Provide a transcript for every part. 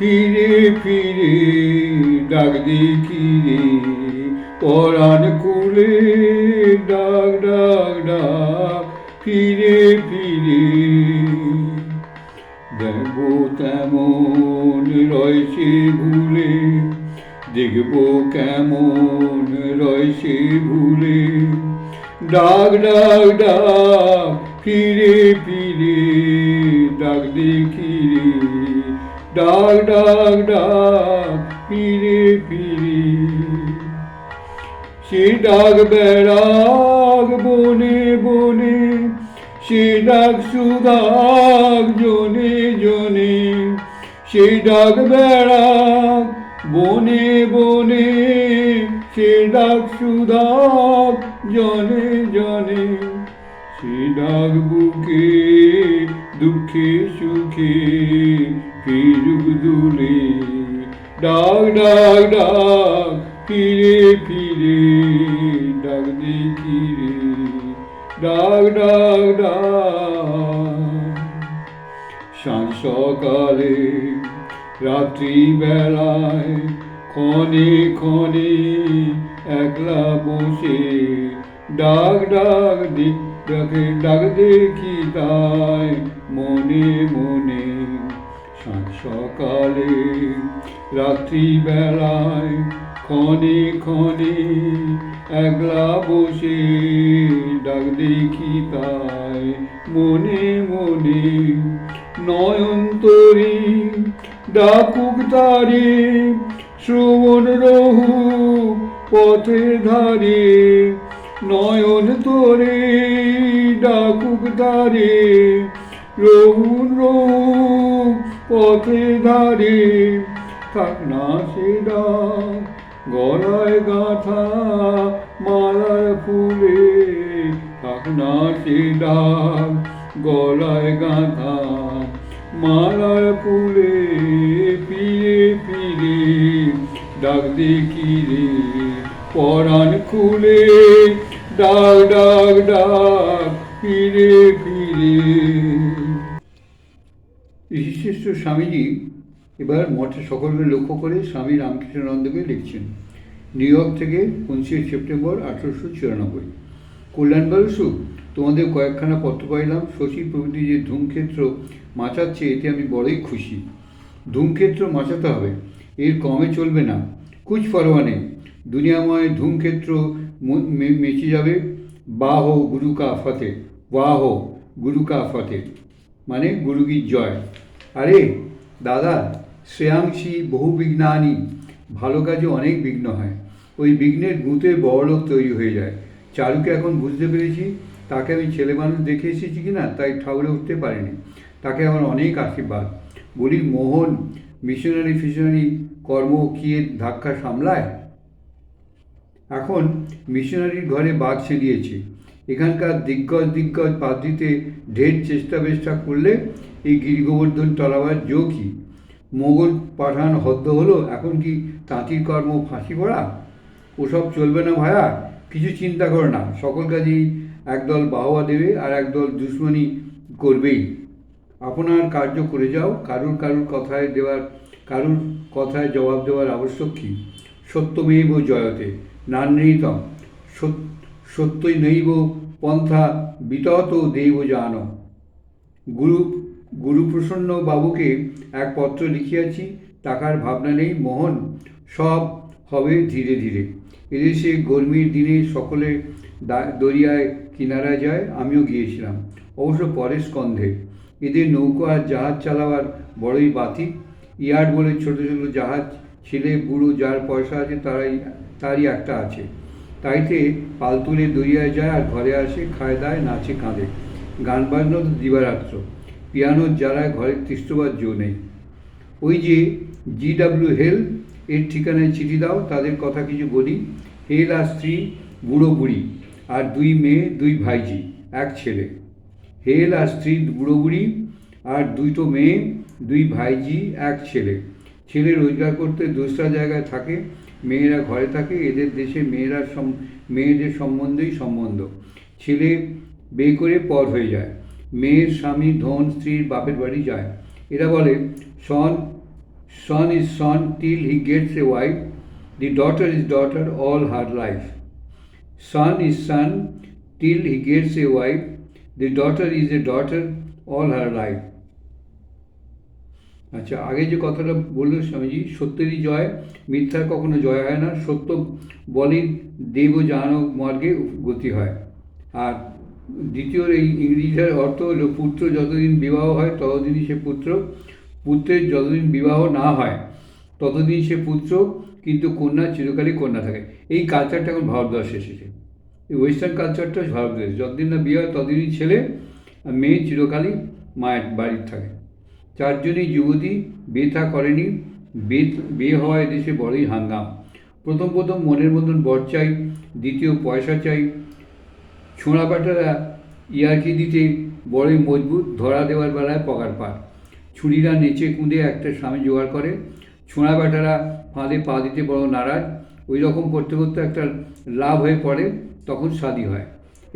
ফিরে ফিরে, ডাক দেখি রে। পরাণ কুলে ডাক ডাক ডাক, ফিরে ফিরে। দেখব তেমন রয়েছে ভুলে, দেখব কেমন রয়েছে ভুলে। ডাক ডাক ডাক, ফিরে ফিরে। ডাক ডাক ডাক, ফিরে ফিরে। সে ডাক বেড়াক বনে বনে। সে ডাক সুদাক জনে জনে। সে ডাক বেড়াক বনে বনে। সে ডাক সুদাক জনে জনে। সে ডাক বুকে, দুঃখে, সুখে। ফিরুক দুলে ডাক ডাক ডাক, ফিরে ফিরে, ডাক দেখি রে। ডাক ডাক ডাক। সাঁঝ সকালে, রাত্রি বেলায়, ক্ষণে ক্ষণে একলা বসে ডাক ডাক দি- ডাকে, ডাক দেখি তাই, মনে মনে। সকালে রাত্রি বেলায় ক্ষণে ক্ষণে একলা বসে ডাক দেখি তাই মনে মনে নয়ন তরি ডাকুক তারে, শ্রবণ রহু পথের ধারে, নয়ন তোরে ডাকুক তারে রহুন রহু পথের ধারে থাক না সে ডাক গলায় গাঁথা মালায় ফুলে থাক না সে ডাক গলায় গাঁথা মালায় ফুলে ফিরে ফিরে ডাক দেখি রে, পরাণ খুলে ডাক ডাক ডাক ফিরে স্বামীজি এবার মঠে সকলকে লক্ষ্য করে স্বামী রামকৃষ্ণানন্দকে লিখছেন, নিউ ইয়র্ক থেকে পঁচিশে সেপ্টেম্বর আঠারোশো চুরানব্বই। কল্যাণ বালসু, তোমাদের কয়েকখানা পত্র পাইলাম। শশী প্রভৃতি যে ধূমক্ষেত্র মাচাচ্ছে, এতে আমি বড়ই খুশি। ধূমক্ষেত্র মাচাতে হবে, এর কমে চলবে না। কুচ পরোয়া দুনিয়াময় ধূমক্ষেত্র মেচে যাবে। বাহ গুরু কা ফতে, বাহ গুরু কা ফতে। মানে গুরু কি জয়। আরে, দাদা, শ্রেয়াংশী বহু বিঘ্নানি ভালো কাজে অনেক বিঘ্ন হয়। ওই বিঘ্নের গুঁতে বড়লোক তৈরি হয়ে যায়। চারুকে এখন বুঝতে পেরেছি, তাকে আমি ছেলে মানুষ দেখে এসেছি কি না তাই ঠাউরে উঠতে পারিনি। তাকে আমার অনেক আশীর্বাদ। বলি, মোহন, মিশনারি ফিশনারি কর্ম কি এর ধাক্কা সামলায়? এখন মিশনারির ঘরে বাঘ ছেড়িয়েছে এখানকার দিগ্গজ দিগ্গজ পাদ্রিতে ঢের চেষ্টা বেষ্টা করলে এই গিরিগোবর্ধন টলাবার জো কি? মোগল পাঠান হদ্দ হলো, এখন কি তাঁতির কর্ম ফাঁসি পড়া? ওসব চলবে না ভায়া, কিছু চিন্তা করো না, সকল কাজেই একদল বাহবা দেবে আর একদল দুশ্মনী করবেই। আপনার কার্য করে যাও, কারুর কারুর কথায় দেওয়ার, কারুর কথায় জবাব দেওয়ার আবশ্যক কী? সত্যমেব জয়তে নান্যতম সত্যই নৈব পন্থা বিতত দেব জান। গুরু, গুরুপ্রসন্ন বাবুকে এক পত্র লিখিয়াছি টাকার ভাবনা নেই, মোহন, সব হবে ধীরে ধীরে। এদেশে গরমির দিনে সকলে দরিয়ায় কিনারা যায়, আমিও গিয়েছিলাম। অবশ্য পরের স্কন্ধে। এদের নৌকো আর জাহাজ চালাবার বড়ই বাতি। ইয়ার্ড বলে ছোট ছোট জাহাজ ছেলে, বুড়ো যার পয়সা আছে, তারাই, তারই একটা আছে। তাইতে পাল তুলে দরিয়ায় যায় আর ঘরে আসে, খায় দায়, নাচে কাঁদে। গান বাজনা তো দিবারাত্র। পিয়ানোর জ্বালায় ঘরের তৃষ্ণবার জো নেই। ওই যে জি ডাব্লিউ হেল, এর ঠিকানায় চিঠি দাও, তাদের কথা কিছু বলি। হেল আর স্ত্রী, বুড়ো বুড়ি, আর দুই মেয়ে, দুই ভাইজি এক ছেলে। হেল আর স্ত্রী, বুড়ো বুড়ি, আর দুইটো মেয়ে, দুই ভাইজি এক ছেলে। ছেলে রোজগার করতে দোসরা জায়গায় থাকে মেয়েরা ঘরে থাকে, এদের দেশে মেয়েরা মেয়েদের সম্বন্ধেই সম্বন্ধ। ছেলে বে করে পর হয়ে যায়। মেয়ের স্বামী, ধন, স্ত্রীর বাপের বাড়ি যায়। এরা বলে, son son is son till he gets a wife. The daughter is daughter all her life. Son is son till he gets a wife. The daughter is a daughter all her life. আচ্ছা আগে যে কথাটা বলল স্বামীজি, সত্যেরই জয় মিথ্যার কখনো জয় হয় না, সত্য বলেই দেব জাহানো মার্গে গতি হয়। আর দ্বিতীয় এই ইংরেজিটার অর্থ হলো, পুত্র যতদিন বিবাহ হয়, ততদিনই সে পুত্র, পুত্রের যতদিন বিবাহ না হয় ততদিন সে পুত্র, কিন্তু কন্যা চিরকালই কন্যা থাকে। এই কালচারটা এখন ভারতবর্ষে এসেছে। এই ওয়েস্টার্ন কালচারটা ভারতবর্ষে যতদিন না বিয়ে হয়, ততদিনই ছেলে আর মেয়ে চিরকালই মায়ের বাড়ির থাকে। চারজনই যুবতী বিয়ে থা করেনি বিয়ে বিয়ে হওয়া এদেশে বড়ই হাঙ্গাম। প্রথম প্রথম মনের মতন বর চাই, দ্বিতীয় পয়সা চাই। ছোঁড়া পাটারা ইয়ার্কি দিতে বড়ই মজবুত ধরা দেওয়ার বেলায় পকার পার। ছুরিরা নেচে কুঁদে একটা স্বামী জোগাড় করে। ছোঁড়া বেটারা ফাঁদে পা দিতে বড় নারাজ। ওই রকম করতে করতে একটা লাভ হয়ে পড়ে, তখন শাদি হয়।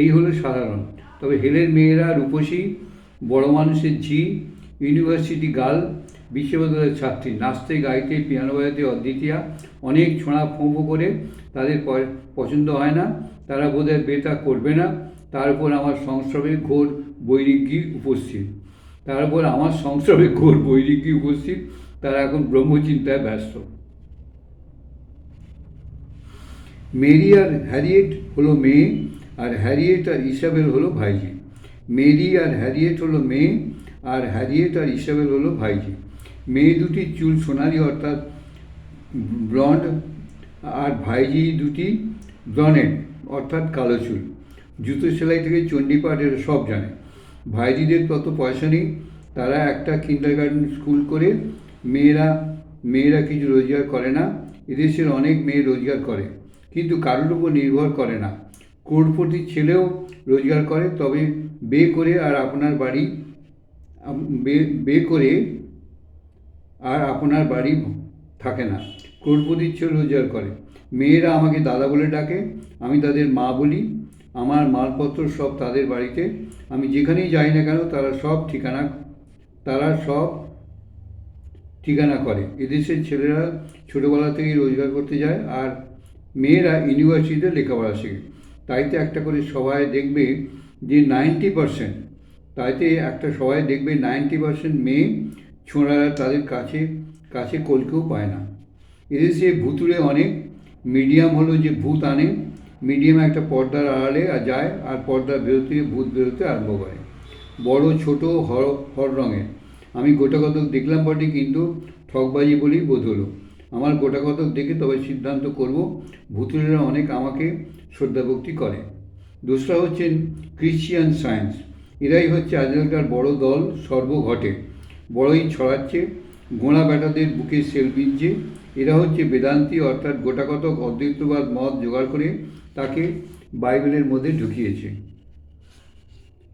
এই হলো সাধারণ। তবে হেলের মেয়েরা রূপসী, বড় মানুষের ঝি ইউনিভার্সিটি গার্ল, বিশ্ববিদ্যালয়ের ছাত্রী। নাচতে গাইতে পিয়ানো বাজাতে অদ্বিতীয়া। অনেক ছোঁড়া ফোঁপো করে তাদের পছন্দ হয় না। তারা বোধহয় বেতা করবে না। তার উপর আমার সংস্রবে ঘোর বৈরিজ্ঞী উপস্থিত। তার উপর আমার সংস্রবে ঘোর বৈরিজ্ঞী উপস্থিত। তারা এখন ব্রহ্মচিন্তায় ব্যস্ত। মেরি আর হ্যারিয়েট হলো মেয়ে, আর হ্যারিয়েট আর ইসাবেল হলো ভাইজি। মেরি আর হ্যারিয়েট হলো মেয়ে আর হ্যারিয়েট আর ইসাবেল হলো ভাইজি। মেয়ে দুটি চুল সোনালি, অর্থাৎ ব্লন্ড আর ভাইজি দুটি ব্রনেট অর্থাৎ কালো চুল। জুতো সেলাই থেকে চণ্ডীপাঠ এরা সব জানে। ভাইজিদের তত পয়সা নেই, তারা একটা কিন্ডার গার্ডেন স্কুল করে মেয়েরা মেয়েরা কিছু রোজগার করে না, এদেশের অনেক মেয়ে রোজগার করে, কিন্তু কারোর উপর নির্ভর করে না। কোরপতির ছেলেও রোজগার করে, তবে বে করে আর আপনার বাড়ি আম- বে বে করে আর আপনার বাড়ি থাকে না। ক্রোড়পতির ছেলে রোজগার করে। মেয়েরা আমাকে দাদা বলে ডাকে, আমি তাদের মা বলি, আমার মালপত্র সব তাদের বাড়িতে। আমি যেখানেই যাই না কেন, তারা সব ঠিকানা, তারা সব ঠিকানা করে। এদেশের ছেলেরা ছোটোবেলা থেকেই রোজগার করতে যায় আর মেয়েরা ইউনিভার্সিটিতে লেখাপড়া শেখে। তাইতে একটা করে সবাই দেখবে যে নাইনটি পারসেন্ট তাইতে একটা সবাই দেখবে নাইনটি পারসেন্ট মেয়ে ছোঁড়ারা তাদের কাছে কাছে কলকেও পায় না। এদেশে ভুতুড়ে অনেক, মিডিয়াম হলো যে ভূত আনে, মিডিয়াম একটা পর্দার আড়ালে আর যায় আর পর্দা বেরোতে, ভূত বেরোতে আরম্ভ করে। বড়, ছোট, হর হর রঙের। আমি গোটা কতক দেখলাম বটে, কিন্তু ঠকবাজি বলেই বোধ হলো। আমার গোটা কতক দেখে তবে সিদ্ধান্ত করব ভুতুরেরা অনেক আমাকে শ্রদ্ধাভক্তি করে। দোসরা হচ্ছেন ক্রিশ্চিয়ান সায়েন্স এরাই হচ্ছে আজকালকার বড় দল সর্বঘটে। বড়ই ছড়াচ্ছে গোঁড়া বেটাদের বুকে সেল বিঁধছে। এরা হচ্ছে বেদান্তি, অর্থাৎ গোটাকতক অদ্বৈতবাদ মত জোগাড় করে তাকে বাইবেলের মধ্যে ঢুকিয়েছে।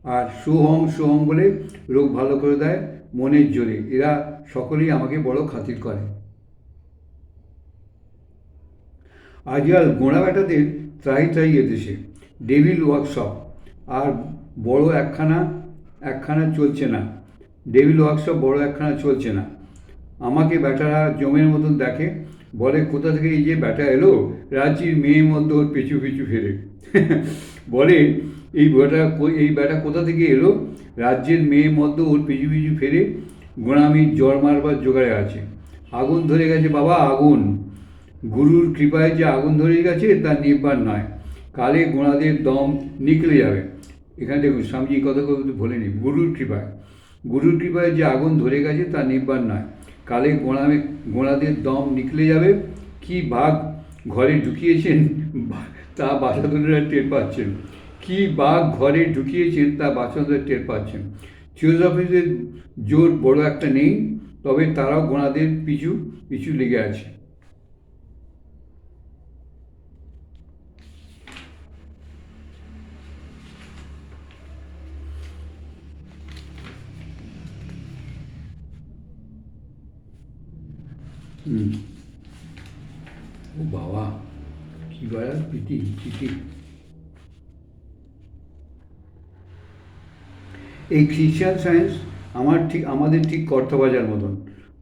আর সুহং সুহং বলে রোগ ভালো করে দেয় মনের জোরে। এরা সকলেই আমাকে বড় খাতির করে। আজকাল গোঁড়া বেটাদের ত্রাহি ত্রাহি এদেশে। Devil workshop. আর বড় একখানা একখানা চলছে না। ডেভিল ওয়ার্কশপ বড় একখানা চলছে না। আমাকে ব্যাটারা জমের মতন দেখে, বলে, কোথা থেকে এই যে ব্যাটা এলো? রাজ্যের মেয়ে মধ্যে ওর পিছু পিছু ফেরে। বলে, এই ব্যাটা এই ব্যাটা কোথা থেকে এলো? রাজ্যের মেয়ে মধ্যে ওর পিছু পিছু ফেরে গোড়ামির জ্বর মারবার জোগাড়ে আছে। আগুন ধরে গেছে বাবা, আগুন। গুরুর কৃপায় যে আগুন ধরে গেছে, তা নির্বাণ নয়। কালে গোড়াদের দম নিকলে যাবে। এখানে দেখুন, স্বামীজি কথা বলতে ভোলেনি গুরুর কৃপায়। গুরুর কৃপায় যে আগুন ধরে গেছে তা নির্বাণ নয়। কালে গোড়ামে, গোড়াদের দম নিকলে যাবে। কি বাঘ ঘরে ঢুকিয়েছেন? তা বাসাধনেরা টের পাচ্ছেন। কি বাঘ ঘরে ঢুকিয়েছেন তা বাসাধনেরা টের পাচ্ছেন। থিওসফিসের জোর বড় একটা নেই, তবে তারাও গোড়াদের পিছু পিছু লেগে আছে। হুম। ও বাবা কি বাড়ার এই খ্রিশ্চান সায়েন্স আমার ঠিক আমাদের ঠিক কর্তাবাজার মতন।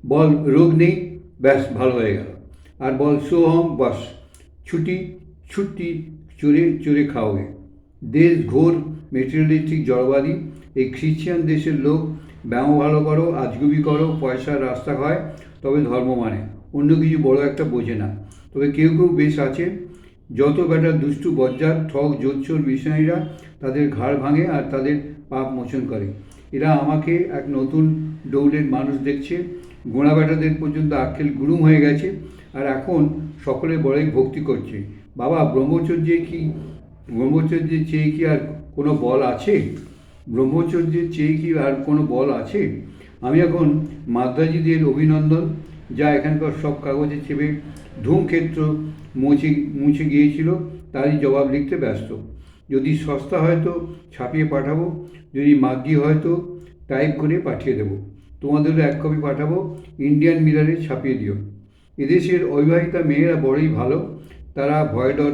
বল রোগ নেই ব্যাস ভালো হয়ে গেল। আর বল সোহম বাস। ছুটি ছুটি চড়ে চড়ে খাওয়াবে দেশ ঘোর মেটেরিয়ালিস্টিক জড়বাদী এই খ্রিশ্চান দেশের লোক ব্যায়াম ভালো করো আজগুবি করো পয়সার রাস্তা হয় তবে ধর্ম মানে। অন্য কিছু বড় একটা বোঝে না। তবে কেউ কেউ বেশ আছে, যত বেটা দুষ্টু বজ্জার ঠক জোচ্চোর মিশনারিরা তাদের ঘাড় ভাঙে আর তাদের পাপ মোচন করে। এরা আমাকে এক নতুন দৌড়ের মানুষ দেখছে, গোড়া বেটাদের পর্যন্ত আক্কেল গুরুম হয়ে গেছে আর এখন সকলে বড়ই ভক্তি করছে। বাবা ব্রহ্মচর্যে কি, ব্রহ্মচর্যের চেয়ে কি আর কোনো বল আছে? ব্রহ্মচর্যের চেয়ে কি আর কোনো বল আছে? আমি এখন মাদ্রাজিদের অভিনন্দন যা এখানকার সব কাগজে চেপে ধূমক্ষেত্র মুছে মুছে গিয়েছিল, তারই জবাব লিখতে ব্যস্ত। যদি সস্তা হয়তো ছাপিয়ে পাঠাবো, যদি মাগ্গি হয়তো টাইপ করে পাঠিয়ে দেবো। তোমাদেরও এক কপি পাঠাবো, ইন্ডিয়ান মিরারে ছাপিয়ে দিও। এদেশের অবিবাহিতা মেয়েরা বড়ই ভালো, তারা ভয়ডর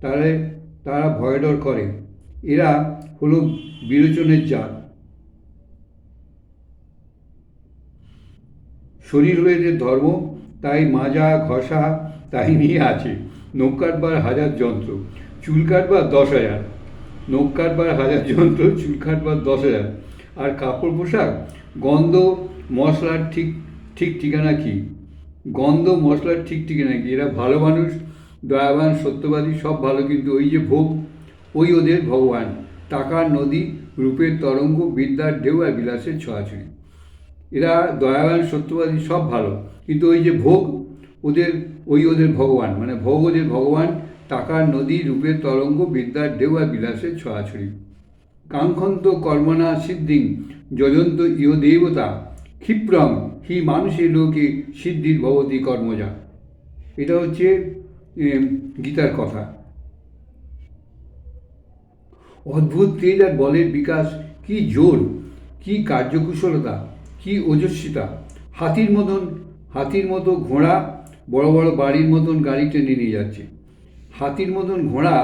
তারা তারা ভয়ডর করে। এরা হলো বিরোচনের জাত। শরীর এদের ধর্ম, তাই মাজা ঘষা, তাই নিয়ে আছে। নখ কাটবার হাজার যন্ত্র, চুল কাটবার দশ হাজার। নখ কাটবার হাজার যন্ত্র, চুল কাটবার দশ হাজার। আর কাপড় পোশাক, গন্ধ, মশলার ঠিক ঠিক ঠিকানা কি? গন্ধ, মশলার ঠিক ঠিকানা কি? এরা ভালো মানুষ, দয়াবান, সত্যবাদী, সব ভালো। কিন্তু ওই যে ভোগ, ওই ওদের ভগবান। টাকার নদী, রূপের তরঙ্গ, বিদ্যার ঢেউ আর বিলাসের ছোঁয়াছুঁই। এরা দয়াবান সত্যবাদী, সব ভালো। কিন্তু ওই যে ভোগ, ওদের, ওই ওদের ভগবান মানে ভোগ ওদের ভগবান টাকার নদী, রূপের তরঙ্গ বিদ্যার ঢেউ আর বিলাসের ছড়াছড়ি। কাঙ্ক্ষন্ত কর্মনা সিদ্ধিং, যজন্ত ইহ দেবতা ক্ষিপ্রম হি মানুষের লোকে সিদ্ধির ভবতী কর্মজা। এটা হচ্ছে গীতার কথা। অদ্ভুত তেজ আর বলের বিকাশ, কি জোর, কি কার্যকুশলতা। কি ওজস্বিতা। হাতির মতন, হাতির মতো ঘোড়া বড় বড় বাড়ির মতন গাড়ি টেনে নিয়ে যাচ্ছে। হাতির মতন ঘোড়া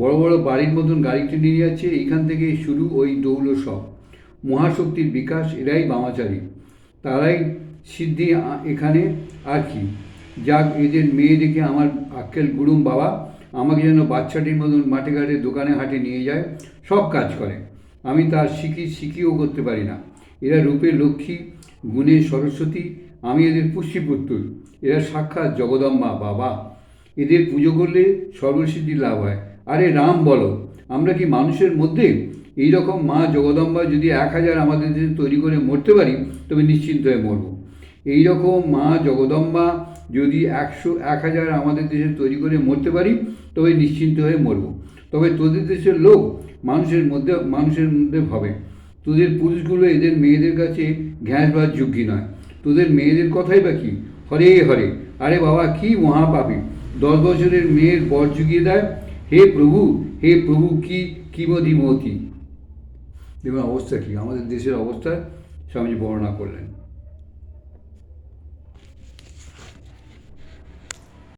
বড় বড় বাড়ির মতন গাড়ি টেনে নিয়ে যাচ্ছে, এইখান থেকে শুরু ওই দৌল সব। মহাশক্তির বিকাশ, এরাই বামাচারী। তারাই সিদ্ধি এখানে আর কি। যাক, এদের মেয়ে দেখে আমার আক্কেল গুরুম বাবা আমাকে যেন বাচ্চাটির মতন মাঠে ঘাটে দোকানে হাটে নিয়ে যায়, সব কাজ করে। আমি তার শিখি, শিখিও করতে পারি না। এরা রূপে লক্ষ্মী, গুণে সরস্বতী, আমি এদের পুষ্টিপুত্র এরা সাক্ষাৎ জগদম্বা বাবা। এদের পুজো করলে সর্বসিদ্ধি লাভ হয়। আরে রাম বলো, আমরা কি মানুষের মধ্যে এই রকম মা জগদম্বা যদি এক হাজার আমাদের দেশে তৈরি করে মরতে পারি, তবে নিশ্চিন্ত হয়ে মরব। এই রকম মা জগদম্বা যদি একশো এক হাজার আমাদের দেশে তৈরি করে মরতে পারি, তবে নিশ্চিন্ত হয়ে মরব। তবে তোদের দেশের লোক মানুষের মধ্যে মানুষের মধ্যে ভাবে। তোদের পুরুষগুলো এদের মেয়েদের কাছে ঘ্যাঁস বা যোগ্যী নয়। তোদের মেয়েদের কথাই বা কী? হরে হরে। আরে বাবা, কি মহাপাপি দশ বছরের মেয়ের বর জুগিয়ে দেয়? হে প্রভু হে প্রভু, কি কিমতি মতি দেখুন, অবস্থা কী? আমাদের দেশের অবস্থা স্বামীজি বর্ণনা করলেন।